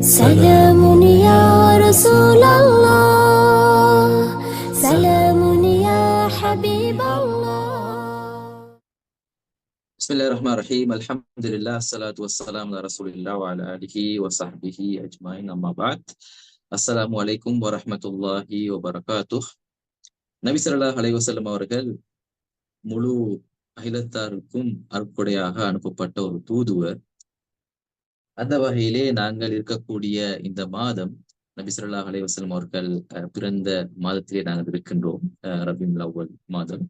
سلام يا رسول الله سلام يا حبيب الله بسم الله الرحمن الرحيم الحمد لله الصلاة والسلام على رسول الله وعلى آله وصحبه أجمعين أما بعد السلام عليكم ورحمة الله وبركاته நபி ஸல்லல்லாஹு அலைஹி வஸல்லம் அவர்கள் முழு அகிலத்தாருக்கும் அற்புடையாக அனுப்பப்பட்ட ஒரு தூதுவர் அந்த வகையிலே நாங்கள் இருக்கக்கூடிய இந்த மாதம் நபிசுல்லா அலைவாசலம் அவர்கள் அஹ், பிறந்த மாதத்திலே நாங்கள் இருக்கின்றோம் அஹ், லவ்வல் மாதம்.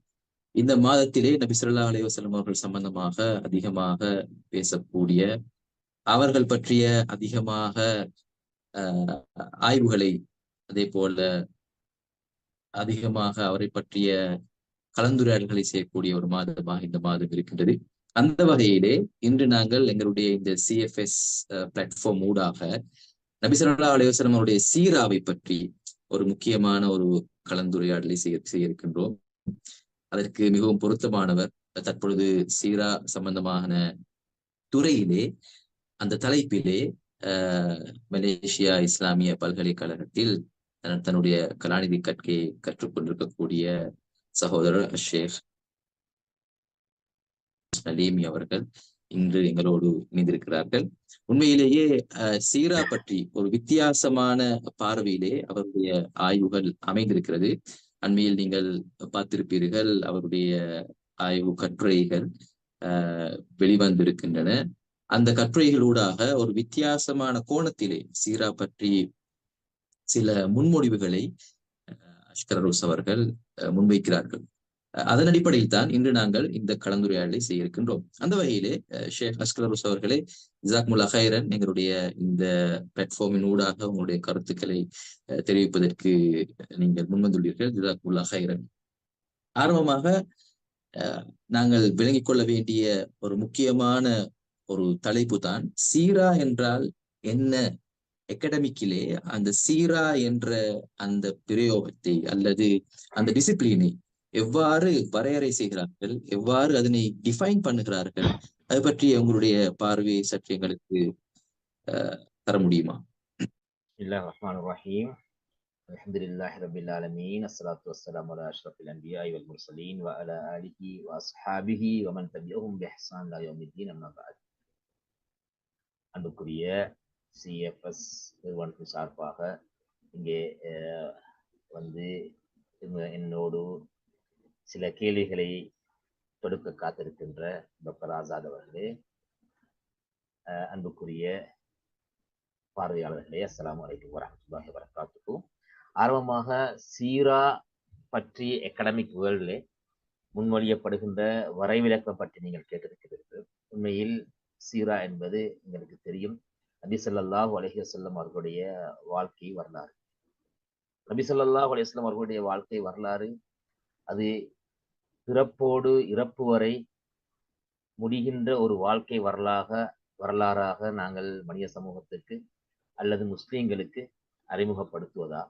இந்த மாதத்திலே நபிசுல்லா அலைவாசலம் அவர்கள் சம்பந்தமாக அதிகமாக பேசக்கூடிய அவர்கள் பற்றிய அதிகமாக அஹ், ஆய்வுகளை அதே போல அதிகமாக அவரை பற்றிய கலந்துரையாடல்களை செய்யக்கூடிய ஒரு மாதமாக இந்த மாதம் இருக்கின்றது. அந்த வகையிலே இன்று நாங்கள் எங்களுடைய இந்த சிஎஃப்எஸ் பிளாட்ஃபார்ம் ஊடாக நபி ஸல்லல்லாஹு அவருடைய சீராவை பற்றி ஒரு முக்கியமான ஒரு கலந்துரையாடலை செய்ய செய்ய இருக்கின்றோம் அதற்கு மிகவும் பொருத்தமானவர். தற்பொழுது சீரா சம்பந்தமான துறையிலே அந்த தலைப்பிலே மலேசியா இஸ்லாமிய பல்கலைக்கழகத்தில் தன்னுடைய கலாநிதி கற்கையை கற்றுக்கொண்டிருக்கக்கூடிய சகோதரர் ஷேக் நலீமி அவர்கள் இன்று எங்களோடு இணைந்திருக்கிறார்கள். உண்மையிலேயே சீரா பற்றி ஒரு வித்தியாசமான பார்வையிலே அவருடைய ஆய்வுகள் அமைந்திருக்கிறது. அண்மையில் நீங்கள் பார்த்திருப்பீர்கள் அவருடைய ஆய்வு கட்டுரைகள் வெளிவந்திருக்கின்றன. அந்த கட்டுரைகளூடாக ஒரு வித்தியாசமான கோணத்திலே சீரா பற்றி சில முன்மொழிவுகளை அஹ், அஷ்கர் ரோஸ் அவர்கள் அஹ், முன்வைக்கிறார்கள். அதன் அடிப்படையில் தான் இன்று நாங்கள் இந்த கலந்துரையாடலை செய்ய இருக்கின்றோம் அந்த வகையிலே ஷேக் அஷ்கர் அவர்களே ஜாக்முல்லா ஹைரன் எங்களுடைய இந்த பிளாட்ஃபார்மின் ஊடாக உங்களுடைய கருத்துக்களை அஹ், தெரிவிப்பதற்கு நீங்கள் முன்வந்துள்ளீர்கள். ஜாக்முல்லா ஹைரன். ஆரம்பமாக அஹ், நாங்கள் விளங்கிக் கொள்ள வேண்டிய ஒரு முக்கியமான ஒரு தலைப்பு தான் சீரா என்றால் என்ன? எக்கடமிக்கிலே அந்த சீரா என்ற அந்த பிரயோகத்தை அல்லது அந்த டிசிப்ளினை எவ்வாறு வரையறை செய்கிறார்கள் எவ்வாறு அதனை டிஃபைன் பண்ணுகிறார்கள் அது பற்றி உங்களுடைய பார்வை சற்று எங்களுக்கு அஹ், தர முடியுமா بسم الله الرحمن الرحيم الحمد لله رب العالمين الصلاة والسلام على أشرف الأنبياء والمرسلين وعلى آله وأصحابه ومن تبعهم بإحسان إلى يوم الدين أما بعد அன்புக்குரிய சிஎஃப்எஸ் நிறுவனத்தின் சார்பாக இங்கே அஹ், வந்து இங்க என்னோடு சில கேள்விகளை தொடுக்க காத்திருக்கின்ற டாக்டர் ஆசாத் அவர்களே அஹ், அன்புக்குரிய பார்வையாளர்களே அஸ்லாம் அலைக்கும் வரமத்துல்லாஹி வரகாத்துக்கும் ஆரம்பமாக சீரா பற்றி அகடமிக் வேர்ல்டிலே முன்மொழியப்படுகின்ற வரைவிலக்கம் பற்றி நீங்கள் கேட்டிருக்கிறீர்கள். உண்மையில் சீரா என்பது எங்களுக்கு தெரியும். நபி ஸல்லல்லாஹு அலைஹி அவர்களுடைய வாழ்க்கை வரலாறு. நபி ஸல்லல்லாஹு அலைஹி அவர்களுடைய வாழ்க்கை வரலாறு அது பிறப்போடு இறப்பு வரை முடிகின்ற ஒரு வாழ்க்கை வரலாக வரலாறாக நாங்கள் மனித சமூகத்திற்கு அல்லது முஸ்லீம்களுக்கு அறிமுகப்படுத்துவதா?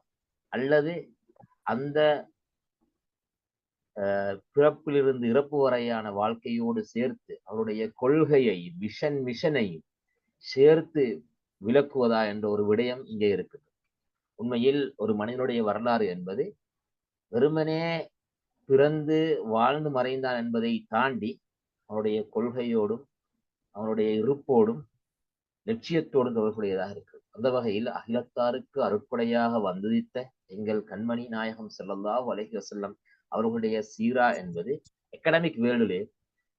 அல்லது அந்த அஹ், பிறப்பிலிருந்து இறப்பு வரையான வாழ்க்கையோடு சேர்த்து அவருடைய கொள்கையை விஷன் மிஷனையும் சேர்த்து விளக்குவதா என்ற ஒரு விடயம் இங்கே இருக்குது. உண்மையில் ஒரு மனிதனுடைய வரலாறு என்பது வெறுமனே பிறந்து வாழ்ந்து மறைந்தான் என்பதை தாண்டி அவனுடைய கொள்கையோடும் அவனுடைய இருப்போடும் லட்சியத்தோடும் தொடர்புடையதாக இருக்கு. அந்த வகையில் அகிலத்தாருக்கு அருட்படையாக வந்துதித்த எங்கள் கண்மணி நாயகம் செல்லல்லா வலகி வசல்லம் அவர்களுடைய சீரா என்பது எக்கடமிக் வேர்ல்டிலே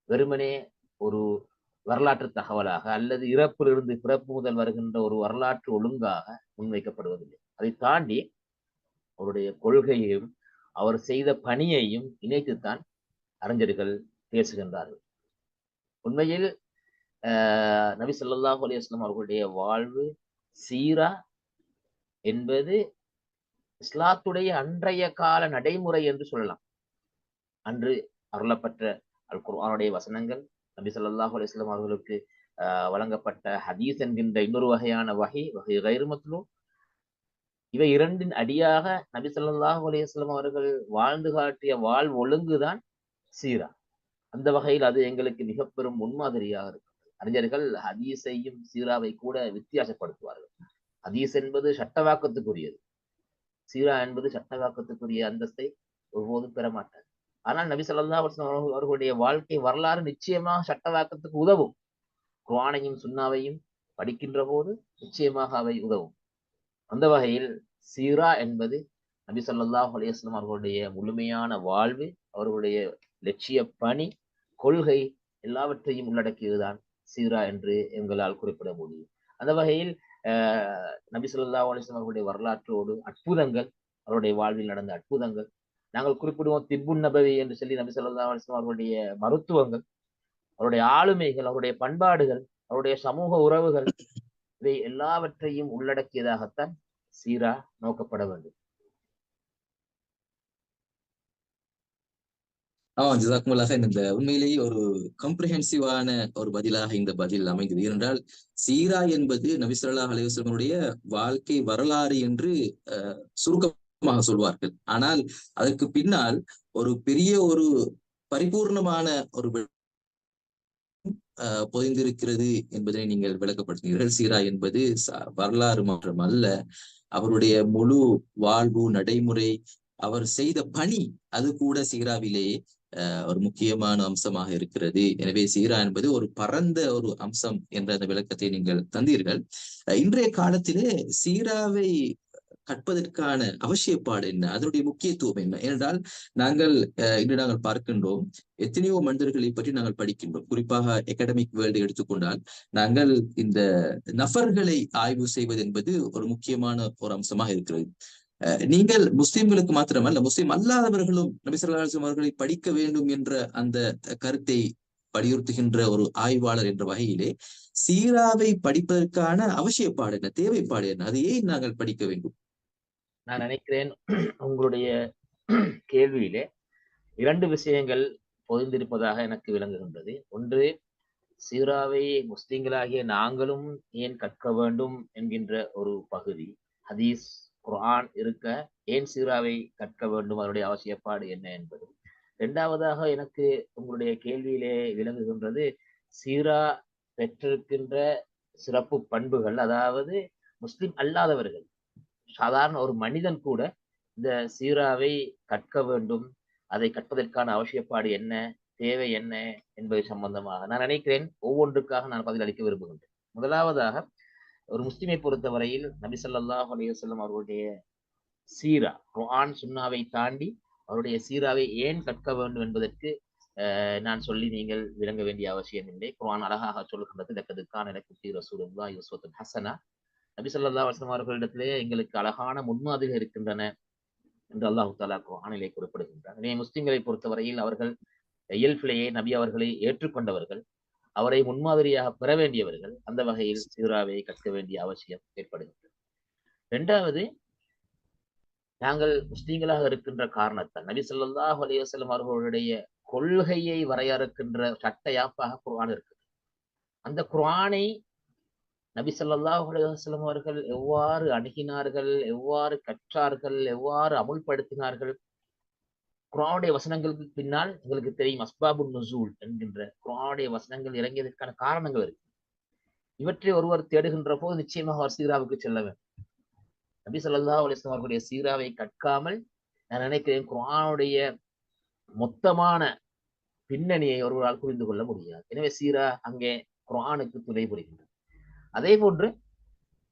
வெறுமனே ஒரு வரலாற்று தகவலாக அல்லது இறப்பிலிருந்து பிறப்பு முதல் வருகின்ற ஒரு வரலாற்று ஒழுங்காக முன்வைக்கப்படுவதில்லை. அதை தாண்டி அவருடைய கொள்கையையும் அவர் செய்த பணியையும் இணைத்துத்தான் அறிஞர்கள் பேசுகின்றார்கள். உண்மையில் ஆஹ் நபி ஸல்லல்லாஹு அலைஹி அவர்களுடைய வாழ்வு சீரா என்பது இஸ்லாத்துடைய அன்றைய கால நடைமுறை என்று சொல்லலாம். அன்று அருளப்பட்ட அல் குர்ஆனுடைய வசனங்கள் நபி ஸல்லல்லாஹு அலைஹி அவர்களுக்கு ஆஹ் வழங்கப்பட்ட ஹதீஸ் என்கின்ற இன்னொரு வகையான வகை வகை கைர் இவை இரண்டின் அடியாக நபி ஸல்லல்லாஹு அலையம் அவர்கள் வாழ்ந்து காட்டிய வாழ் ஒழுங்குதான் சீரா. அந்த வகையில் அது எங்களுக்கு மிக பெரும் முன்மாதிரியாக இருக்கிறது அறிஞர்கள் ஹதீஸையும் சீராவை கூட வித்தியாசப்படுத்துவார்கள். ஹதீஸ் என்பது சட்டவாக்கத்துக்குரியது. சீரா என்பது சட்டவாக்கத்துக்குரிய அந்தஸ்தை ஒருபோதும் பெற மாட்டார் ஆனால் நபி ஸல்லல்லாஹு அவர்களுடைய வாழ்க்கை வரலாறு நிச்சயமாக சட்டவாக்கத்துக்கு உதவும். குரானையும் சுன்னாவையும் படிக்கின்ற போது நிச்சயமாக அவை உதவும். அந்த வகையில் சீரா என்பது நபி ஸல்லல்லாஹு அலைஹி அவர்களுடைய முழுமையான வாழ்வு அவர்களுடைய லட்சிய பணி கொள்கை எல்லாவற்றையும் உள்ளடக்கியதுதான் சீரா என்று எங்களால் குறிப்பிட முடியும். அந்த வகையில் ஆஹ் நபி ஸல்லல்லாஹு அலைஹி அவர்களுடைய வரலாற்றோடு அற்புதங்கள் அவருடைய வாழ்வில் நடந்த அற்புதங்கள் நாங்கள் குறிப்பிடுவோம் திப்புன் நபவி என்று சொல்லி நபி ஸல்லல்லாஹு அலைஹி அவர்களுடைய மருத்துவங்கள் அவருடைய ஆளுமைகள் அவருடைய பண்பாடுகள் அவருடைய சமூக உறவுகள் இவை எல்லாவற்றையும் உள்ளடக்கியதாகத்தான் சீரா நோக்கப்பட வேண்டும். ஆமா ஜிசாக்குமுல்லாக இந்த உண்மையிலேயே ஒரு கம்ப்ரிஹென்சிவான ஒரு பதிலாக இந்த பதில் அமைந்தது. ஏனென்றால் சீரா என்பது நபி ஸல்லல்லாஹு வாழ்க்கை வரலாறு என்று அஹ், சுருக்கமாக சொல்வார்கள். ஆனால் அதற்கு பின்னால் ஒரு பெரிய ஒரு பரிபூர்ணமான ஒரு பொதிந்திருக்கிறது என்பதனை நீங்கள் விளக்கப்படுத்தினீர்கள் சீரா என்பது ச- வரலாறு மாற்றம் அல்ல. அவருடைய முழு வாழ்வு நடைமுறை அவர் செய்த பணி அது கூட சீராவிலே ஒரு முக்கியமான அம்சமாக இருக்கிறது. எனவே சீரா என்பது ஒரு பரந்த ஒரு அம்சம் என்ற அந்த விளக்கத்தை நீங்கள் தந்தீர்கள். இன்றைய காலத்திலே சீராவை கற்பதற்கான அவசியப்பாடு என்ன? அதனுடைய முக்கியத்துவம் என்ன? ஏனென்றால் நாங்கள் அஹ், இன்று நாங்கள் பார்க்கின்றோம் எத்தனையோ மனிதர்களை பற்றி நாங்கள் படிக்கின்றோம். குறிப்பாக அகாடமிக் வேர்ல்டு எடுத்துக்கொண்டால் நாங்கள் இந்த நபர்களை ஆய்வு செய்வது என்பது ஒரு முக்கியமான ஒரு அம்சமாக இருக்கிறது. அஹ் நீங்கள் முஸ்லிம்களுக்கு மாத்திரமல்ல முஸ்லிம் அல்லாதவர்களும் நபி அவர்களை படிக்க வேண்டும் என்ற அந்த கருத்தை வலியுறுத்துகின்ற ஒரு ஆய்வாளர் என்ற வகையிலே சீராவை படிப்பதற்கான அவசியப்பாடு என்ன? தேவைப்பாடு என்ன? அதை ஏன் நாங்கள் படிக்க வேண்டும். நான் நினைக்கிறேன் உங்களுடைய கேள்வியிலே இரண்டு விஷயங்கள் பொதிந்திருப்பதாக எனக்கு விளங்குகின்றது. ஒன்று சீராவை முஸ்லிம்களாகிய நாங்களும் ஏன் கற்க வேண்டும் என்கின்ற ஒரு பகுதி. ஹதீஸ் குரான் இருக்க ஏன் சீராவை கற்க வேண்டும்? அதனுடைய அவசியப்பாடு என்ன என்பது இரண்டாவதாக எனக்கு உங்களுடைய கேள்வியிலே விளங்குகின்றது சீரா பெற்றிருக்கின்ற சிறப்பு பண்புகள் அதாவது முஸ்லிம் அல்லாதவர்கள் சாதாரண ஒரு மனிதன் கூட இந்த சீராவை கற்க வேண்டும். அதை கற்பதற்கான அவசியப்பாடு என்ன? தேவை என்ன? என்பது சம்பந்தமாக நான் நினைக்கிறேன் ஒவ்வொன்றுக்காக நான் பதில் அளிக்க விரும்புகின்றேன். முதலாவதாக ஒரு முஸ்லிமை பொறுத்தவரையில் நபி சொல்லாஹ் அலையுசல்லம் அவர்களுடைய சீரா குரான் சுன்னாவை தாண்டி அவருடைய சீராவை ஏன் கற்க வேண்டும் என்பதற்கு நான் சொல்லி நீங்கள் விளங்க வேண்டிய அவசியம் இல்லை. குரான் அழகாக சொல்லுகின்றது லக்கதுக்கான எனக்கு ஹசனா நபிசல்லா வசலம் அவர்களிடத்திலே எங்களுக்கு அழகான முன்மாதிரிகள் இருக்கின்றன என்று அல்லாஹு தாலா குர்ஆனிலே குறிப்பிடுகின்றார். எனவே முஸ்லிம்களை பொறுத்தவரையில் அவர்கள் இயல்பிலேயே நபி அவர்களை ஏற்றுக்கொண்டவர்கள். அவரை முன்மாதிரியாக பெற வேண்டியவர்கள். அந்த வகையில் சீராவை கற்க வேண்டிய அவசியம் ஏற்படுகின்றது. இரண்டாவது நாங்கள் முஸ்லீம்களாக இருக்கின்ற காரணத்தால் நபி சொல்லாஹ் அலையவசலம் அவர்களுடைய கொள்கையை வரையறுக்கின்ற சட்ட யாப்பாக குர்ஆன் இருக்குது. அந்த குர்ஆனை நபி சொல்லாஹ் அலுவலம் அவர்கள் எவ்வாறு அணுகினார்கள் எவ்வாறு கற்றார்கள் எவ்வாறு அமுல்படுத்தினார்கள்? குரானுடைய வசனங்களுக்கு பின்னால் எங்களுக்கு தெரியும் அஸ்பாபு நுசூல் என்கின்ற குரானுடைய வசனங்கள் இறங்கியதற்கான காரணங்கள் இருக்கு. இவற்றை ஒருவர் தேடுகின்ற போது நிச்சயமாக அவர் சீராவுக்கு செல்ல வேண்டும். நபி சொல்லா அலைஹி அவர்களுடைய சீராவை கற்காமல் நான் நினைக்கிறேன் குரானுடைய மொத்தமான பின்னணியை ஒருவரால் புரிந்து கொள்ள முடியாது. எனவே சீரா அங்கே குரானுக்கு துணை புரிகின்றது அதே போன்று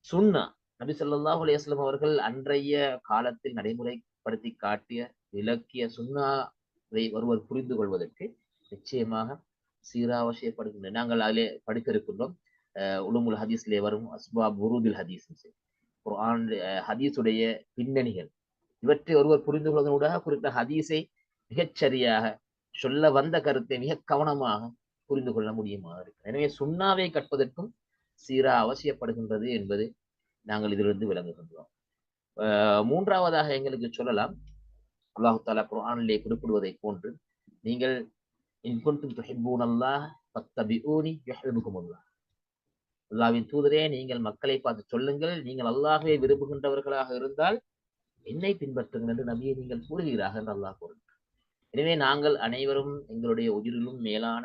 சுண்ணா நபி சொல்லா அலைஹி அவர்கள் அன்றைய காலத்தில் நடைமுறைப்படுத்தி காட்டிய விளக்கிய சுண்ணாவை ஒருவர் புரிந்து கொள்வதற்கு நிச்சயமாக சீராவசியப்படுகின்றன நாங்கள் அதிலே படிக்க இருக்கின்றோம் உலுமுல் ஹதீஸ்லே வரும் அஸ்பா புரூதில் ஹதீஸ் ஹதீஸுடைய பின்னணிகள். இவற்றை ஒருவர் புரிந்து கொள்வதனூடாக குறிப்பிட்ட ஹதீஸை மிகச்சரியாக சொல்ல வந்த கருத்தை மிக கவனமாக புரிந்து கொள்ள முடியுமா இருக்கு. எனவே சுண்ணாவை கற்பதற்கும் சீரா அவசியப்படுகின்றது என்பது நாங்கள் இதிலிருந்து விளங்குகின்றோம். மூன்றாவதாக எங்களுக்கு சொல்லலாம். அல்லாஹு தாலா குர்ஆனிலே குறிப்பிடுவதை போன்று நீங்கள் இன் குன்தும் துஹிப்பூனல்லாஹ் ஃபத்தபிஊனி அல்லாஹ்வின் தூதரே நீங்கள் மக்களை பார்த்து சொல்லுங்கள். நீங்கள் அல்லாஹே விரும்புகின்றவர்களாக இருந்தால் என்னை பின்பற்றுங்கள் என்று நபியை நீங்கள் கூறுகிறார்கள் என்று அல்லாஹ் கூறுகிறார் எனவே நாங்கள் அனைவரும் எங்களுடைய உயிரிலும் மேலான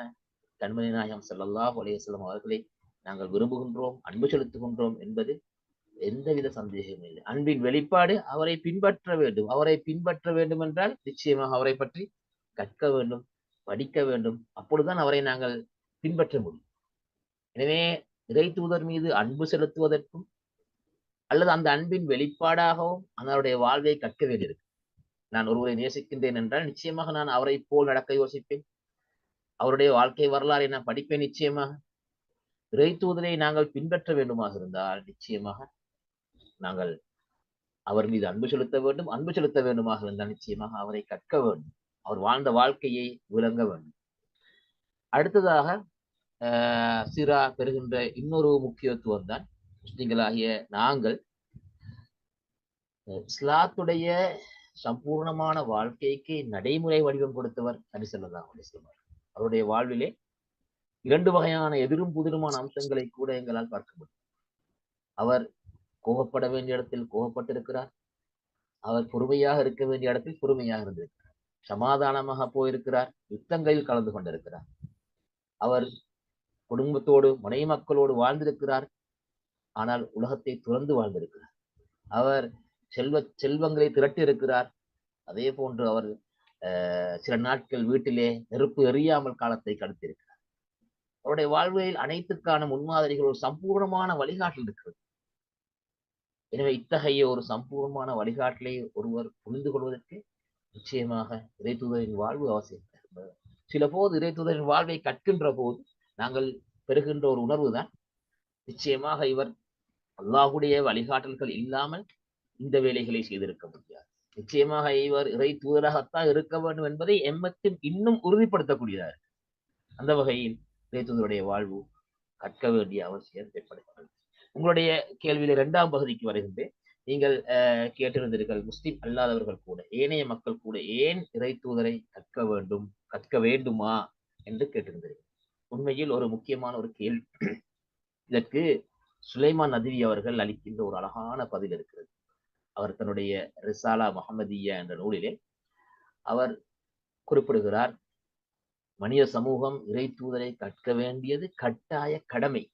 கண்மணி நாயகம் ஸல்லல்லாஹு அலைஹி அவர்களை நாங்கள் விரும்புகின்றோம் அன்பு செலுத்துகின்றோம் என்பது எந்தவித சந்தேகமும் இல்லை. அன்பின் வெளிப்பாடு அவரை பின்பற்ற வேண்டும். அவரை பின்பற்ற வேண்டும் என்றால் நிச்சயமாக அவரை பற்றி கற்க வேண்டும் படிக்க வேண்டும். அப்பொழுதுதான் அவரை நாங்கள் பின்பற்ற முடியும். எனவே இறை தூதர் மீது அன்பு செலுத்துவதற்கும் அல்லது அந்த அன்பின் வெளிப்பாடாகவும் அவருடைய வாழ்வை கற்க வேண்டியிருக்கு நான் ஒருவரை நேசிக்கின்றேன் என்றால் நிச்சயமாக நான் அவரை போல் நடக்க யோசிப்பேன். அவருடைய வாழ்க்கை வரலாறை நான் படிப்பேன் நிச்சயமாக. இறை தூதரை நாங்கள் பின்பற்ற வேண்டுமாக இருந்தால் நிச்சயமாக நாங்கள் அவர் மீது அன்பு செலுத்த வேண்டும் அன்பு செலுத்த வேண்டுமாக இருந்தால் நிச்சயமாக அவரை கற்க வேண்டும். அவர் வாழ்ந்த வாழ்க்கையை விளங்க வேண்டும். அடுத்ததாக சிரா பெறுகின்ற இன்னொரு முக்கியத்துவம் தான் முஸ்லிம்களாகிய நாங்கள் இஸ்லாத்துடைய சம்பூர்ணமான வாழ்க்கைக்கு நடைமுறை வடிவம் கொடுத்தவர் நபி அவருடைய வாழ்விலே இரண்டு வகையான எதிரும் புதிருமான அம்சங்களை கூட எங்களால் பார்க்க முடியும். அவர் கோபப்பட வேண்டிய இடத்தில் கோபப்பட்டிருக்கிறார். அவர் பொறுமையாக இருக்க வேண்டிய இடத்தில் பொறுமையாக இருந்திருக்கிறார். சமாதானமாக போயிருக்கிறார். யுத்தங்களில் கலந்து கொண்டிருக்கிறார். அவர் குடும்பத்தோடு மனை மக்களோடு வாழ்ந்திருக்கிறார். ஆனால் உலகத்தை துறந்து வாழ்ந்திருக்கிறார். அவர் செல்வ செல்வங்களை திரட்டி இருக்கிறார். அதே போன்று அவர் சில நாட்கள் வீட்டிலே நெருப்பு எரியாமல் காலத்தை கடத்தியிருக்கிறார். அவருடைய வாழ்வில் அனைத்துக்கான முன்மாதிரிகள் ஒரு சம்பூர்ணமான வழிகாட்டல் இருக்கிறது. எனவே இத்தகைய ஒரு சம்பூர்ணமான வழிகாட்டலை ஒருவர் புரிந்து கொள்வதற்கு நிச்சயமாக இறைத்தூதரின் வாழ்வு அவசியம். சில போது இறைத்தூதரின் வாழ்வை கற்கின்ற போது நாங்கள் பெறுகின்ற ஒரு உணர்வு தான். நிச்சயமாக இவர் அல்லாஹுடைய வழிகாட்டல்கள் இல்லாமல் இந்த வேலைகளை செய்திருக்க முடியாது. நிச்சயமாக இவர் இறை தூதராகத்தான் இருக்க வேண்டும் என்பதை எம்மத்தில் இன்னும் உறுதிப்படுத்தக்கூடியதாக. அந்த வகையில் இறை வாழ்வு கற்க வேண்டிய அவசியம் ஏற்படுகிறது. உங்களுடைய கேள்வியில இரண்டாம் பகுதிக்கு வருகின்றேன். நீங்கள் கேட்டிருந்தீர்கள் முஸ்லிம் அல்லாதவர்கள் கூட ஏனைய மக்கள் கூட ஏன் இறை தூதரை கற்க வேண்டும் கற்க வேண்டுமா என்று கேட்டிருந்தீர்கள். உண்மையில் ஒரு முக்கியமான ஒரு கேள்வி. இதற்கு சுலைமான் நதிவி அவர்கள் அளிக்கின்ற ஒரு அழகான பதில் இருக்கிறது. அவர் தன்னுடைய ரிசாலா முகமதியா என்ற நூலிலே அவர் குறிப்பிடுகிறார் மனித சமூகம் இறை தூதரை கற்க வேண்டியது கட்டாய கடமை.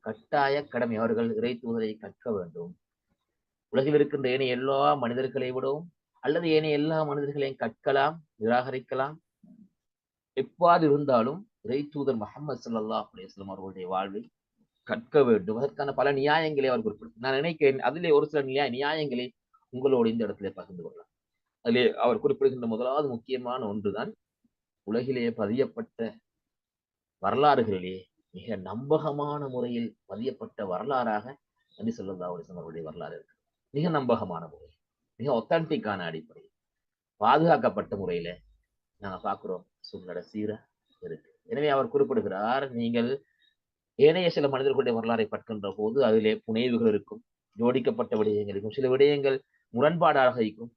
கட்டாய கடமை. அவர்கள் இறை தூதரை கற்க வேண்டும். உலகில் இருக்கின்ற ஏனைய எல்லா மனிதர்களை விடவும் அல்லது ஏனைய எல்லா மனிதர்களையும் கற்கலாம் நிராகரிக்கலாம். எவ்வாறு இருந்தாலும் இறை தூதர் முகமது சல்லா அலிஸ்லாம் அவர்களுடைய வாழ்வை கற்க வேண்டும். அதற்கான பல நியாயங்களை அவர் குறிப்பிடும் நான் நினைக்கிறேன் அதிலே ஒரு சில நியாய நியாயங்களை உங்களோடு இந்த இடத்துல பகிர்ந்து கொள்ளலாம். அதிலே அவர் குறிப்பிடுகின்ற முதலாவது முக்கியமான ஒன்றுதான் உலகிலே பதியப்பட்ட வரலாறுகளிலே மிக நம்பகமான முறையில் பதியப்பட்ட வரலாறாக நபி சொல்லா அலிஸ்லாம் அவருடைய வரலாறு இருக்கு. மிக நம்பகமான முறை மிக ஒத்தன்டிக்கான அடிப்படையில் பாதுகாக்கப்பட்ட முறையில நாங்க பார்க்கிறோம் சூழ்நிலை சீரா இருக்கு. எனவே அவர் குறிப்பிடுகிறார் நீங்கள் ஏனைய சில மனிதர்களுடைய வரலாறை பற்கின்ற போது அதிலே புனைவுகள் இருக்கும் ஜோடிக்கப்பட்ட விடயங்கள் இருக்கும் சில விடயங்கள் முரண்பாடாக இருக்கும்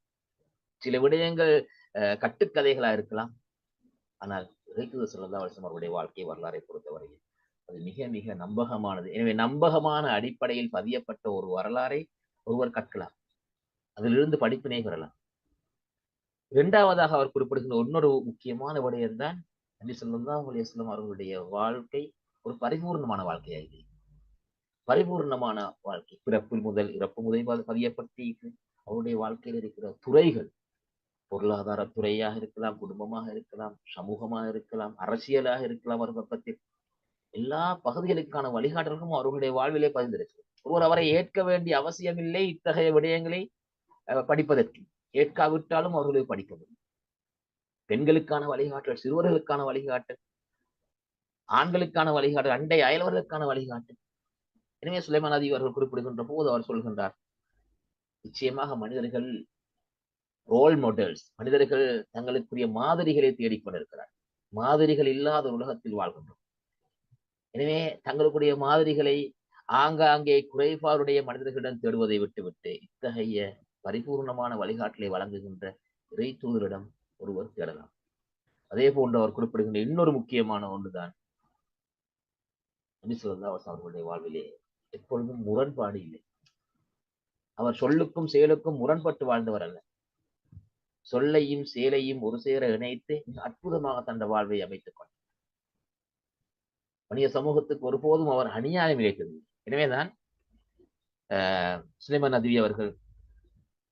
சில விடயங்கள் அஹ், கட்டுக்கதைகளா இருக்கலாம் ஆனால் இறைத்துவ சொல்லதா அவருடைய வாழ்க்கை வரலாறை பொறுத்தவரையில். அது மிக மிக நம்பகமானது. எனவே நம்பகமான அடிப்படையில் பதியப்பட்ட ஒரு வரலாறை ஒருவர் கற்கலாம். அதிலிருந்து படிப்பினை பெறலாம். இரண்டாவதாக அவர் குறிப்பிடுகின்ற இன்னொரு முக்கியமான விடயம்தான் நபி ஸல்லல்லாஹு அலைஹி வஸல்லம் அவர்களுடைய வாழ்க்கை ஒரு பரிபூர்ணமான வாழ்க்கையாಗಿದೆ பரிபூர்ணமான வாழ்க்கை. பிறப்பு முதல் இறப்பு முதல் பதியப்பட்டு அவருடைய வாழ்க்கையில் இருக்கிற துறைகள் பொருளாதார துறையாக இருக்கலாம் குடும்பமாக இருக்கலாம் சமூகமாக இருக்கலாம் அரசியலாக இருக்கலாம் அவர் பக்கத்தில். எல்லா பகுதிகளுக்கான வழிகாட்டல்களும் அவர்களுடைய வாழ்விலே பதிந்திருக்கு ஒருவர் அவரை ஏற்க வேண்டிய அவசியமில்லை இத்தகைய விடயங்களை படிப்பதற்கு. ஏற்காவிட்டாலும் அவர்களை படிக்க முடியும் பெண்களுக்கான வழிகாட்டல் சிறுவர்களுக்கான வழிகாட்டல் ஆண்களுக்கான வழிகாட்டல் அண்டை அயலவர்களுக்கான வழிகாட்டல். எனவே சுலைமான் அதிபர்கள் அவர்கள் குறிப்பிடுகின்ற போது அவர் சொல்கின்றார் நிச்சயமாக மனிதர்கள் ரோல் மாடல்ஸ் மனிதர்கள் தங்களுக்குரிய மாதிரிகளை தேடிக்கொண்டிருக்கிறார் மாதிரிகள் இல்லாத உலகத்தில் வாழ்கின்றோம். எனவே தங்களுக்குரிய மாதிரிகளை ஆங்காங்கே குறைபாடுடைய மனிதர்களிடம் தேடுவதை விட்டுவிட்டு இத்தகைய பரிபூர்ணமான வழிகாட்டலை வழங்குகின்ற இறை தூதரிடம் ஒருவர் தேடலாம். அதே போன்று அவர் குறிப்பிடுகின்ற இன்னொரு முக்கியமான ஒன்றுதான் நபி அவர்களுடைய வாழ்விலே எப்பொழுதும் முரண்பாடு இல்லை. அவர் சொல்லுக்கும் செயலுக்கும் முரண்பட்டு வாழ்ந்தவர் அல்ல. சொல்லையும் செயலையும் ஒரு சேர இணைத்து அற்புதமாக தந்த வாழ்வை அமைத்துக் கொண்டார். மனித சமூகத்துக்கு ஒருபோதும் அவர் அநியாயம் இழைக்கவில்லை. எனவேதான் ஆஹ் சுலைமான் நதி அவர்கள்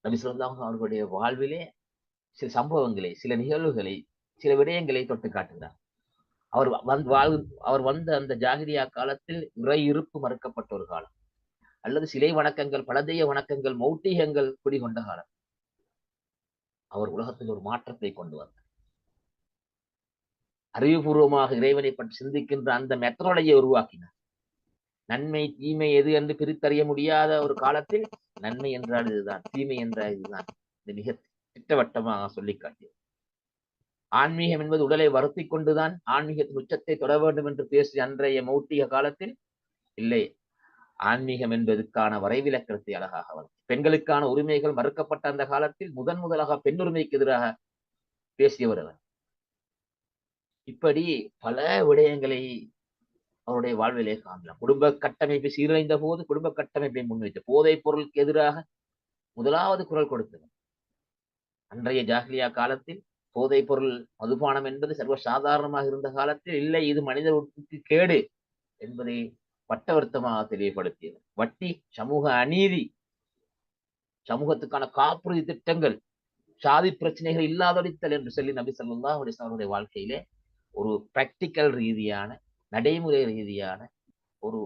நபி சொல்லாஹ் அவர்களுடைய வாழ்விலே சில சம்பவங்களை சில நிகழ்வுகளை சில விடயங்களை தொட்டு காட்டுகிறார். அவர் வந்து வாழ் அவர் வந்த அந்த ஜாகிரியா காலத்தில் இறை இருப்பு மறுக்கப்பட்ட ஒரு காலம். அல்லது சிலை வணக்கங்கள் பலதைய வணக்கங்கள் மௌட்டிகங்கள் குடிகொண்ட காலம். அவர் உலகத்தில் ஒரு மாற்றத்தை கொண்டு வந்தார். அறிவுபூர்வமாக இறைவனை பற்றி சிந்திக்கின்ற அந்த மெத்தடாலஜியை உருவாக்கினார். நன்மை தீமை எது என்று பிரித்தறிய முடியாத ஒரு காலத்தில் நன்மை என்றால் இதுதான் தீமை என்றால் இதுதான். இது மிக திட்டவட்டமாக சொல்லி காட்டியது. ஆன்மீகம் என்பது உடலை வருத்தி கொண்டுதான் ஆன்மீகத்தின் உச்சத்தை தொட வேண்டும் என்று பேசிய அன்றைய மௌட்டிக காலத்தில் இல்லை. ஆன்மீகம் என்பதற்கான வரைவிலக்கணத்தை அழகாக வரும் பெண்களுக்கான உரிமைகள் மறுக்கப்பட்ட அந்த காலத்தில் முதன் முதலாக பெண் உரிமைக்கு எதிராக பேசியவர் அவர். இப்படி பல விடயங்களை அவருடைய வாழ்விலே காணலாம். குடும்ப கட்டமைப்பை சீரழிந்த போது குடும்ப கட்டமைப்பை முன்வைத்து போதைப் பொருளுக்கு எதிராக முதலாவது குரல் கொடுத்தவர் அன்றைய ஜாகிலியா காலத்தில் போதைப் பொருள் மதுபானம் என்பது சர்வசாதாரணமாக இருந்த காலத்தில் இல்லை இது மனித உற்பத்திக்கு கேடு என்பதை வட்டவர்த்தமாக தெளிவுபடுத்தியது. வட்டி சமூக அநீதி சமூகத்துக்கான காப்புறுதி திட்டங்கள் சாதி பிரச்சனைகள் இல்லாதொழித்தல் என்று சொல்லி நபி ஸல்லல்லாஹு அலைஹி அவருடைய வாழ்க்கையிலே ஒரு பிராக்டிக்கல் ரீதியான நடைமுறை ரீதியான ஒரு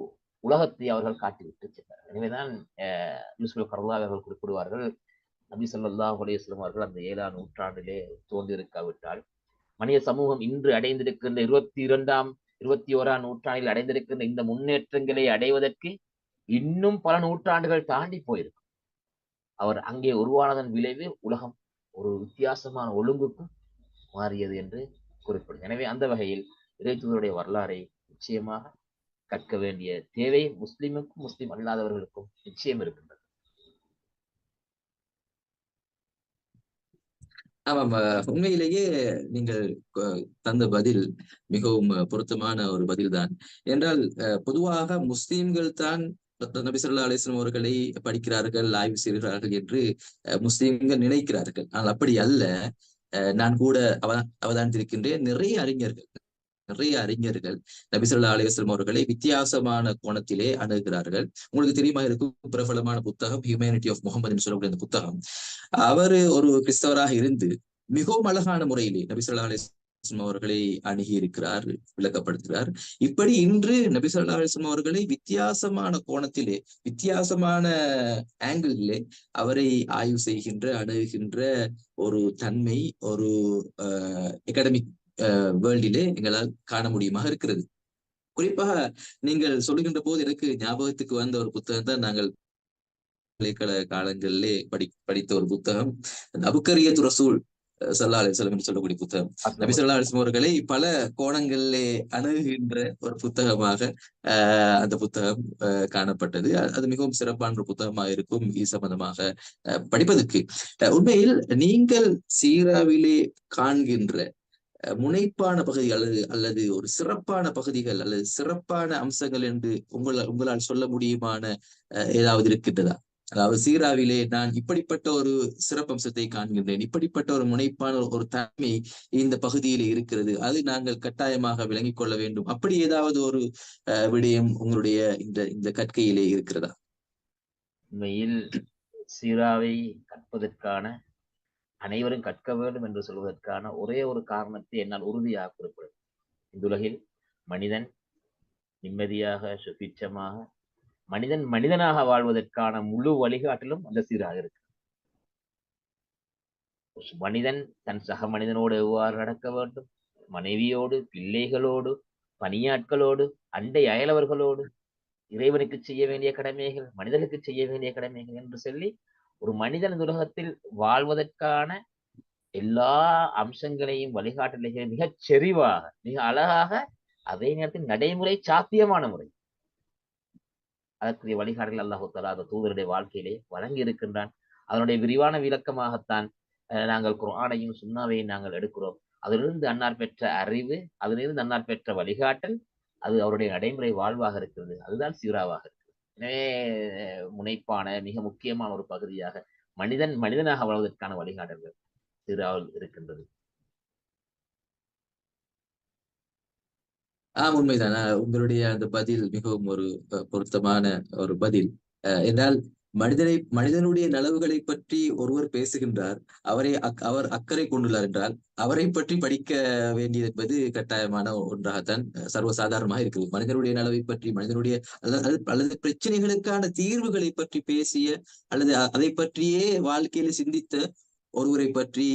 உலகத்தை அவர்கள் காட்டிவிட்டு சென்றார் எனவேதான் அஹ், யூசுப் கருதா அவர்கள் குறிப்பிடுவார்கள் நபி ஸல்லல்லாஹு அலைஹி அவர்கள் அந்த ஏழாம் நூற்றாண்டிலே தோன்றியிருக்காவிட்டால் மனித சமூகம் இன்று அடைந்திருக்கின்ற இருபத்தி இரண்டாம் இருபத்தி ஓராம் நூற்றாண்டில் அடைந்திருக்கின்ற இந்த முன்னேற்றங்களை அடைவதற்கு இன்னும் பல நூற்றாண்டுகள் தாண்டி போயிருக்கும். அவர் அங்கே உருவானதன் விளைவு உலகம் ஒரு வித்தியாசமான ஒழுங்குக்கும் மாறியது என்று குறிப்பிடும் எனவே அந்த வகையில் இறைத்தூதருடைய வரலாறை நிச்சயமாக கற்க வேண்டிய தேவை முஸ்லிமுக்கும் முஸ்லிம் அல்லாதவர்களுக்கும் நிச்சயம் இருக்கின்றது. ஆமாம் உண்மையிலேயே நீங்கள் தந்த பதில் மிகவும் பொருத்தமான ஒரு பதில் தான் என்றால் அஹ், பொதுவாக முஸ்லிம்கள் தான் நபி ஸல்லல்லாஹு அவர்களை படிக்கிறார்கள் ஆய்வு செய்கிறார்கள் என்று அஹ், முஸ்லிம்கள் நினைக்கிறார்கள். ஆனால் அப்படி அல்ல. நான் கூட அவ அவதானித்திருக்கின்றேன். நிறைய அறிஞர்கள் நிறைய அறிஞர்கள் நபிசல்லா ஸல்லல்லாஹு அவர்களை வித்தியாசமான கோணத்திலே அணுகுகிறார்கள். உங்களுக்கு தெரியுமா இருக்கும் பிரபலமான புத்தகம் ஹியூமனிட்டி ஆஃப் முகமது என்று சொல்லக்கூடிய அந்த புத்தகம். அவரு ஒரு கிறிஸ்தவராக இருந்து மிகவும் அழகான முறையிலே நபிசல்லா அலிஸ் அவர்களை அணுகி இருக்கிறார் விளக்கப்படுத்துகிறார். இப்படி இன்று நபி ஸல்லல்லாஹு அவர்களை வித்தியாசமான கோணத்திலே வித்தியாசமான ஆங்கிளிலே அவரை ஆய்வு செய்கின்ற அணுகுகின்ற ஒரு தன்மை ஒரு எகடமிக் வேர்ல்டிலே எங்களால் காண முடியுமாக இருக்கிறது. குறிப்பாக நீங்கள் சொல்லுகின்ற போது எனக்கு ஞாபகத்துக்கு வந்த ஒரு புத்தகம் தான் நாங்கள் பல்கலைக்கழக காலங்களிலே படி படித்த ஒரு புத்தகம். அபுக்கரிய துரசூல் அலைஹி வஸல்லம் என்று சொல்லக்கூடிய புத்தகம். நபி ஸல்லல்லாஹு அலைஹி வஸல்லம் அவர்களை பல கோணங்களிலே அணுகுகின்ற ஒரு புத்தகமாக அந்த புத்தகம் காணப்பட்டது. அது மிகவும் சிறப்பான ஒரு புத்தகமாக இருக்கும். இது சம்பந்தமாக படிப்பதற்கு. உண்மையில் நீங்கள் சீராவிலே காண்கின்ற முனைப்பான பகுதி அல்லது அல்லது ஒரு சிறப்பான பகுதிகள் அல்லது சிறப்பான அம்சங்கள் என்று உங்களால் உங்களால் சொல்ல முடியுமான ஏதாவது இருக்கின்றதா? அதாவது சீராவிலே நான் இப்படிப்பட்ட ஒரு சிறப்பம்சத்தை காண்கின்றேன். இப்படிப்பட்ட ஒரு முனைப்பான ஒரு தன்மை இந்த பகுதியிலே இருக்கிறது. அது நாங்கள் கட்டாயமாக விளங்கிக் கொள்ள வேண்டும். அப்படி ஏதாவது ஒரு அஹ், விடயம் உங்களுடைய இந்த இந்த கற்கையிலே இருக்கிறதா? உண்மையில் சீராவை கற்பதற்கான அனைவரும் கற்க வேண்டும் என்று சொல்வதற்கான ஒரே ஒரு காரணத்தை என்னால் உறுதியாக குறிப்பிடும் இந்த உலகில் மனிதன் நிம்மதியாக சுபிச்சமாக மனிதன் மனிதனாக வாழ்வதற்கான முழு வழிகாட்டிலும் அந்த சீராக இருக்கு. மனிதன் தன் சக மனிதனோடு எவ்வாறு நடக்க வேண்டும்? மனைவியோடு பிள்ளைகளோடு பணியாட்களோடு அண்டை அயலவர்களோடு இறைவனுக்கு செய்ய வேண்டிய கடமைகள் மனிதனுக்கு செய்ய வேண்டிய கடமைகள் என்று சொல்லி ஒரு மனிதன் உலகத்தில் வாழ்வதற்கான எல்லா அம்சங்களையும் வழிகாட்டலையும் மிகச் செறிவாக மிக அழகாக அதே நேரத்தில் நடைமுறை சாத்தியமான முறை. அதற்குரிய வழிகாட்டல் அல்லாஹு தலா அந்த தூதருடைய வாழ்க்கையிலே வழங்கி இருக்கின்றான் அதனுடைய விரிவான விளக்கமாகத்தான் நாங்கள் குரானையும் சுண்ணாவையும் நாங்கள் எடுக்கிறோம். அதிலிருந்து அன்னார் பெற்ற அறிவு அதிலிருந்து அன்னார் பெற்ற வழிகாட்டல் அது அவருடைய நடைமுறை வாழ்வாக இருக்கிறது. அதுதான் சீராவாக இருக்கிறது. எனவே முனைப்பான மிக முக்கியமான ஒரு பகுதியாக மனிதன் மனிதனாக வாழ்வதற்கான வழிகாட்டல்கள் சீராவில் இருக்கின்றது. ஆஹ் உண்மைதான். உங்களுடைய அந்த பதில் மிகவும் ஒரு பொருத்தமான ஒரு பதில். அஹ், என்றால் மனிதனை மனிதனுடைய நலவுகளை பற்றி ஒருவர் பேசுகின்றார். அவரை அக்- அவர் அக்கறை கொண்டுள்ளார் என்றால் அவரை பற்றி படிக்க வேண்டியது என்பது கட்டாயமான ஒன்றாகத்தான் சர்வசாதாரணமாக இருக்குது மனிதனுடைய நலவை பற்றி மனிதனுடைய அல்லது அல்லது- பிரச்சனைகளுக்கான தீர்வுகளை பற்றி பேசிய அல்லது அதை பற்றியே வாழ்க்கையில சிந்தித்த ஒருவரை பற்றி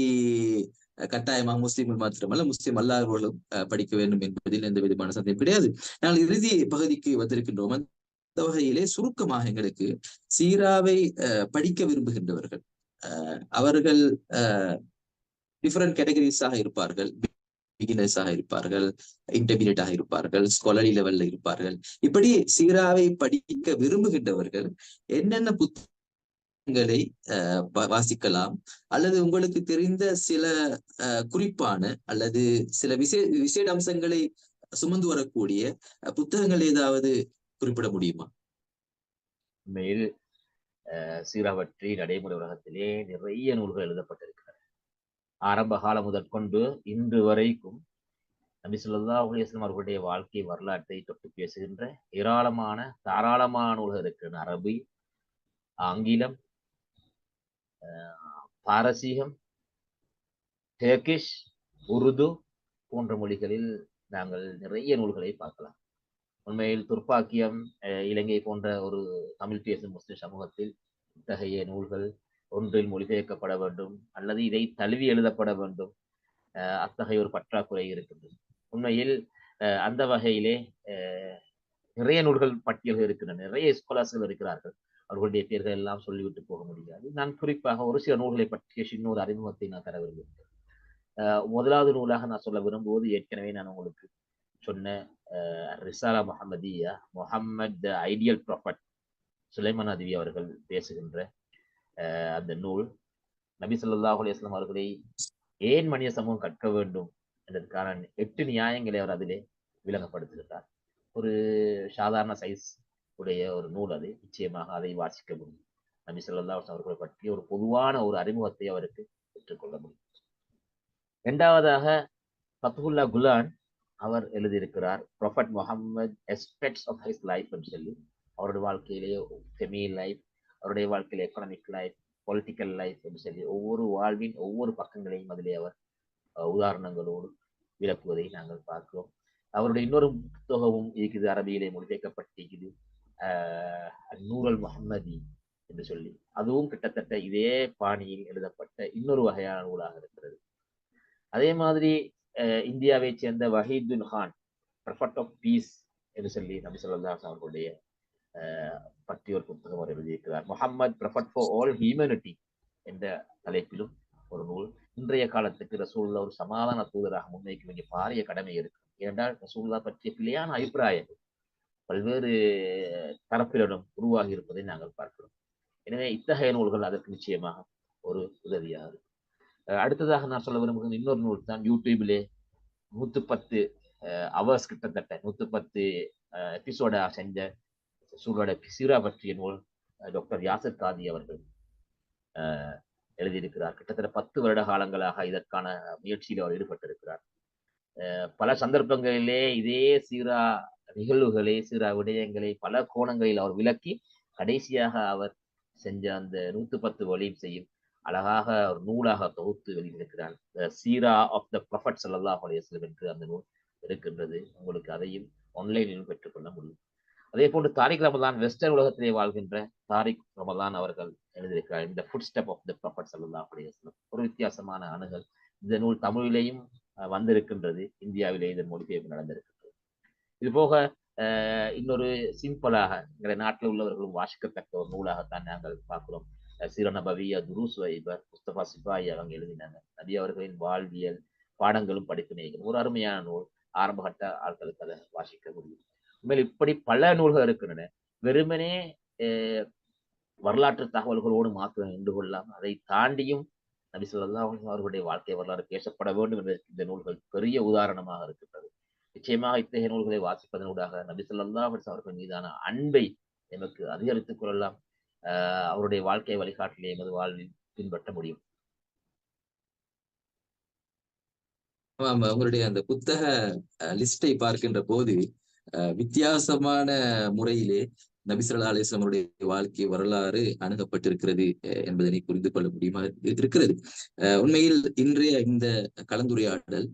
கட்டாயமாக முஸ்லீம்கள் மாத்திரமல்ல முஸ்லிம் அல்லாதவர்களும் படிக்க வேண்டும் என்பதில் எந்த விதமான சந்தேகம் கிடையாது. நாங்கள் இறுதி பகுதிக்கு வந்திருக்கின்றோம். அந்த வகையிலே சுருக்கமாக எங்களுக்கு சீராவை அஹ், படிக்க விரும்புகின்றவர்கள் அஹ், அவர்கள் டிஃபரெண்ட் கேட்டகரிஸாக இருப்பார்கள். பிகினர்ஸாக இருப்பார்கள் இன்டர்மீடியட்டாக இருப்பார்கள் ஸ்காலரி லெவல்ல இருப்பார்கள். இப்படி சீராவை படிக்க விரும்புகின்றவர்கள் என்னென்ன புத்த அஹ், வாசிக்கலாம். அல்லது உங்களுக்கு தெரிந்த சில அஹ், குறிப்பான அல்லது சில விசே விசேட அம்சங்களை சுமந்து வரக்கூடிய புத்தகங்கள் ஏதாவது குறிப்பிட முடியுமா? உண்மையில் அஹ், நடைமுறை உலகத்திலே நிறைய நூல்கள் எழுதப்பட்டிருக்கின்றன. ஆரம்ப காலம் முதற்கொண்டு இன்று வரைக்கும் நபி சொல்லா அலைஹி அவர்களுடைய வாழ்க்கை வரலாற்றை தொட்டு பேசுகின்ற ஏராளமான தாராளமான நூல்கள் இருக்கின்றன அரபி ஆங்கிலம் பாரசீகம் டர்கிஷ் உருது போன்ற மொழிகளில் நாங்கள் நிறைய நூல்களை பார்க்கலாம். உண்மையில் துர்ப்பாக்கியம் அஹ், இலங்கை போன்ற ஒரு தமிழ் பேசும் முஸ்லிம் சமூகத்தில் இத்தகைய நூல்கள் ஒன்றில் மொழிபெயர்க்கப்பட வேண்டும் அல்லது இதை தழுவி எழுதப்பட வேண்டும். அஹ், அத்தகைய ஒரு பற்றாக்குறை இருக்கின்றது. உண்மையில் அஹ், அந்த வகையிலே அஹ், நிறைய நூல்கள் பட்டியல்கள் இருக்கின்றன. நிறைய ஸ்காலர்ஸ்கள் இருக்கிறார்கள். அவர்களுடைய பெயர்கள் எல்லாம் சொல்லிவிட்டு போக முடியாது. நான் குறிப்பாக ஒரு சில நூல்களை பற்றிய சின்ன ஒரு அறிமுகத்தை நான் தர விரும்புகிறேன். முதலாவது நூலாக நான் சொல்ல விரும்புவது ஏற்கனவே நான் உங்களுக்கு சொன்ன அஹ், ரிசாலா Muhammadiya Muhammad the ideal prophet Sulaiman அதிவி அவர்கள் பேசுகின்ற அஹ், அந்த நூல். நபி சொல்லாஹ் அலிஸ்லாம் அவர்களை ஏன் மனித சமூகம் கற்க வேண்டும் என்பதற்கான எட்டு நியாயங்களை அவர் அதிலே விளங்கப்படுத்துகிறார் ஒரு சாதாரண சைஸ் உடைய ஒரு நூல் அது. நிச்சயமாக அதை வாசிக்க முடியும். நபி ஸல்லல்லாஹு அவர்களை பற்றி ஒரு பொதுவான ஒரு அறிமுகத்தை அவருக்கு பெற்றுக்கொள்ள முடியும். இரண்டாவதாக ஃபத்ஹுல்லா குலான் அவர் எழுதியிருக்கிறார் prophet Muhammad aspects of his life என்று சொல்லி. அவருடைய வாழ்க்கையிலேயே ஃபெமிலி லைஃப் அவருடைய வாழ்க்கையில் எக்கனாமிக் லைஃப் பொலிட்டிக்கல் லைஃப் என்று சொல்லி ஒவ்வொரு வாழ்வின் ஒவ்வொரு பக்கங்களையும் அதிலே அவர் உதாரணங்களோடு விளக்குவதை நாங்கள் பார்க்கிறோம். அவருடைய இன்னொரு புத்தகமும் இருக்குது அரபியிலே மொழிபெயர்க்கப்பட்டிருக்குது நூரல் முகம்மதி என்று சொல்லி. அதுவும் கிட்டத்தட்ட இதே பாணியில் எழுதப்பட்ட இன்னொரு வகையான நூலாக இருக்கிறது. அதே மாதிரி இந்தியாவை சேர்ந்த வஹீதுல் ஹான் ப்ரஃபட் ஆஃப் பீஸ் என்று சொல்லி நபி ஸல்லல்லாஹு அவர்களுடைய பற்றி ஒரு புத்தகம் அவர் எழுதியிருக்கிறார். Muhammad prophet for all humanity என்ற தலைப்பிலும் ஒரு நூல். இன்றைய காலத்துக்கு ரசூல்லா ஒரு சமாதான தூதராக முன்வைக்க வேண்டிய பாரிய கடமை இருக்கு. ஏனென்றால் ரசூல்லா பற்றிய பிழையான அபிப்பிராயங்கள் பல்வேறு தரப்பினரும் உருவாகி இருப்பதை நாங்கள் பார்க்கிறோம். எனவே இத்தகைய நூல்கள் அதற்கு நிச்சயமாக ஒரு உதவியாக இருக்கும். அடுத்ததாக நான் சொல்ல விரும்புகிற இன்னொரு நூல் தான் யூடியூபிலே நூத்து பத்து அவர்ஸ் கிட்டத்தட்ட நூத்து பத்து எபிசோட செஞ்ச சூழோட சிரா பற்றிய நூல் டாக்டர் யாசர் காதி அவர்கள் அஹ், எழுதியிருக்கிறார். கிட்டத்தட்ட பத்து வருட காலங்களாக இதற்கான முயற்சியில் அவர் ஈடுபட்டிருக்கிறார். அஹ், பல சந்தர்ப்பங்களிலே இதே சீரா நிகழ்வுகளை சீரா விடயங்களை பல கோணங்களில் அவர் விளக்கி கடைசியாக அவர் செஞ்ச அந்த நூத்து பத்து வழியும் செய்யும் அழகாக ஒரு நூலாக தொகுத்து வெளியிருக்கிறார் சீரா ஆஃப் த ப்ரொஃபட் ஸல்லல்லாஹு அலையம் என்று அந்த நூல் இருக்கின்றது. உங்களுக்கு அதையும் ஆன்லைனிலும் பெற்றுக்கொள்ள முடியும். அதே போன்று தாரிக் ரமலான் வெஸ்டர்ன் உலகத்திலே வாழ்கின்ற தாரிக் ரமலான் அவர்கள் எழுதியிருக்கிறார். இந்த footstep of the prophet சல்லா அலையம் ஒரு வித்தியாசமான அணுகல். இந்த நூல் தமிழிலேயும் வந்திருக்கின்றது. இந்தியாவிலே இதன் மொழிபெயர்ப்பு நடந்திருக்கு. இது போக இன்னொரு சிம்பிளாக எங்களை நாட்டில் உள்ளவர்களும் வாசிக்கத்தக்க ஒரு நூலாகத்தான் நாங்கள் பார்க்கிறோம். அஹ், துருஸ் வைபர் முஸ்தபா சிப்பாயி அவங்க எழுதினாங்க. நபி அவர்களின் வாழ்வியல் பாடங்களும் படிப்பினைகள் ஒரு அருமையான நூல். ஆரம்பகட்ட ஆட்களுக்கு அதை வாசிக்க முடியும். உண்மையில் இப்படி பல நூல்கள் இருக்கின்றன. வெறுமனே வரலாற்று தகவல்களோடு மாத்திரம் நின்று கொள்ளலாம் அதை தாண்டியும் நபி சொல்லா அவர்களுடைய வாழ்க்கை வரலாறு பேசப்பட வேண்டும் என்பதற்கு இந்த நூல்கள் பெரிய உதாரணமாக இருக்கின்றது நிச்சயமாக இத்தகைய நூல்களை வாசிப்பதனூடாக நபி அவர்கள் மீதான அன்பை எமக்கு அதிகரித்துக் கொள்ளலாம். அவருடைய வாழ்க்கை வழிகாட்டிலே எமது வாழ்வில் பின்பற்ற முடியும். உங்களுடைய அந்த புத்தக லிஸ்டை பார்க்கின்ற போது அஹ், வித்தியாசமான முறையிலே நபிசல்லா அலிஸ்லாமருடைய வாழ்க்கை வரலாறு அணுகப்பட்டிருக்கிறது என்பதனை புரிந்து கொள்ள முடியுமா? இருக்கிறது. அஹ், உண்மையில் இன்றைய இந்த கலந்துரையாடல்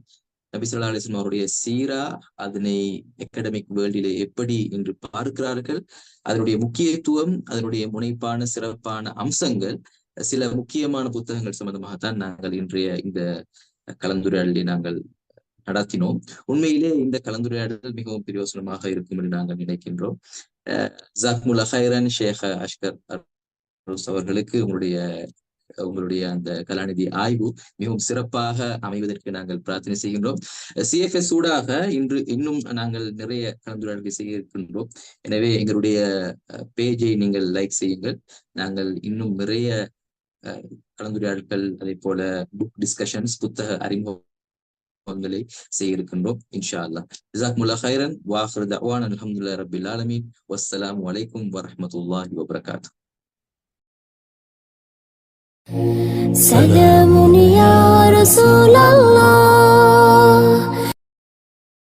நபிசல்லா அலிஸ்லம் அவருடைய சீரா அதனை அகாடமிக் வேர்ல்டிலே எப்படி என்று பார்க்கிறார்கள்? அதனுடைய முக்கியத்துவம் அதனுடைய முனைப்பான சிறப்பான அம்சங்கள் சில முக்கியமான புத்தகங்கள் சம்பந்தமாகத்தான் நாங்கள் இன்றைய இந்த கலந்துரையாடலை நாங்கள் நடத்தினோம். உண்மையிலே இந்த கலந்துரையாடல் மிகவும் பிரயோசனமாக இருக்கும் என்று நாங்கள் நினைக்கின்றோம். ஜாக்முல் ஹைரன் ஷேக் அஷ்கர் அவர்களுக்கு உங்களுடைய உங்களுடைய அந்த கலாநிதி ஆய்வு மிகவும் சிறப்பாக அமைவதற்கு நாங்கள் பிரார்த்தனை செய்கின்றோம். சிஎஃப்எஸ் ஊடாக இன்று இன்னும் நாங்கள் நிறைய கலந்துரையாடல்கள் செய்ய இருக்கின்றோம். எனவே எங்களுடைய பேஜை நீங்கள் லைக் செய்யுங்கள். நாங்கள் இன்னும் நிறைய அஹ், கலந்துரையாடல்கள் அதே போல புக் டிஸ்கஷன்ஸ் புத்தக அறிமுகங்களை செய்ய இருக்கின்றோம். இன்ஷா அல்லாஹ் ஜசாக்முல்லா ஹைரன் வாஹர் தவான் அலமதுல்லா ரபில் ஆலமின். வஸ்ஸலாமு அலைக்கும் வரமத்துல்லாஹி வபரகாத்துஹு সালামুন ইয়া